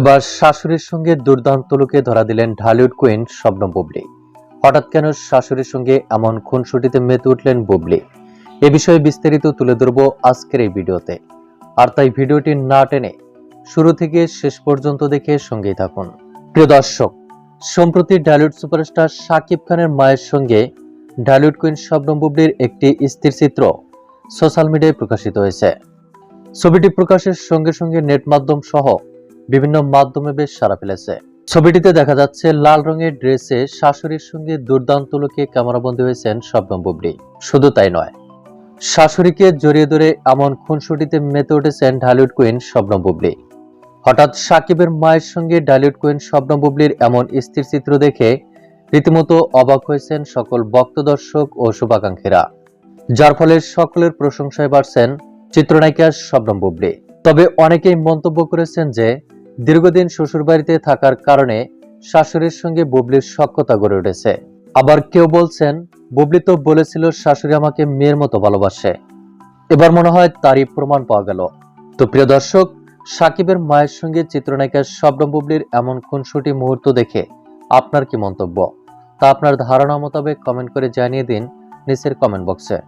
এবার শাশুড়ির সঙ্গে দুর্দান্ত লোকে ধরা দিলেন ঢালিউড কুইন শবনম বুবলি। হঠাৎ কেন শাশুড়ির সঙ্গে এমন খুনসুটিতে মেতে উঠলেন বুবলি? এ বিষয়ে বিস্তারিত তুলে ধরবো আজকের এই ভিডিওতে। আর তাই ভিডিওটি না টেনে শুরু থেকে শেষ পর্যন্ত দেখে সঙ্গেই থাকুন। প্রিয় দর্শক, সম্প্রতি ঢালিউড সুপারস্টার শাকিব খানের মায়ের সঙ্গে ঢালিউড কুইন শবনম বুবলির একটি স্থির চিত্র সোশ্যাল মিডিয়ায় প্রকাশিত হয়েছে। ছবিটি প্রকাশের সঙ্গে সঙ্গে নেট মাধ্যম সহ বিভিন্ন মাধ্যমে বেশ সাড়া ফেলেছে। ছবিটিতে দেখা যাচ্ছে, লাল রঙের ড্রেসে শাশুড়ির সঙ্গে দুর্দান্ত লোকে ক্যামেরাবন্দী হয়েছেন শবনম বুবলি। শুধু তাই নয়, শাশুড়িকে জড়িয়ে ধরে এমন খুনসুটিতে মেতে উঠেছেন ঢালিউড কুইন শবনম বুবলি। হঠাৎ সাকিবের মায়ের সঙ্গে ঢালিউড কুইন শবনম বুবলির এমন স্থির চিত্র দেখে রীতিমতো অবাক হয়েছেন সকল ভক্ত দর্শক ও শুভাকাঙ্ক্ষীরা, যার ফলে সকলের প্রশংসায় বাড়ছেন চিত্রনায়িকা শবনম বুবলি। তবে অনেকেই মন্তব্য করেছেন যে দীর্ঘদিন শ্বশুরবাড়িতে থাকার কারণে শাশুড়ির সঙ্গে বুবলির সখ্যতা গড়ে উঠেছে। আবার কেউ বলছেন, বুবলি তো বলেছিল শাশুড়ি আমাকে মেয়ের মতো ভালোবাসে। এবার মনে হয় তারই প্রমাণ পাওয়া গেল। তো প্রিয় দর্শক, সাকিবের মায়ের সঙ্গে চিত্রনায়িকা শবনম বুবলির এমন খুনসুটি মুহূর্ত দেখে আপনার কি মন্তব্য? তা আপনার ধারণা মোতাবেক কমেন্ট করে জানিয়ে দিন নিচের কমেন্ট বক্সে।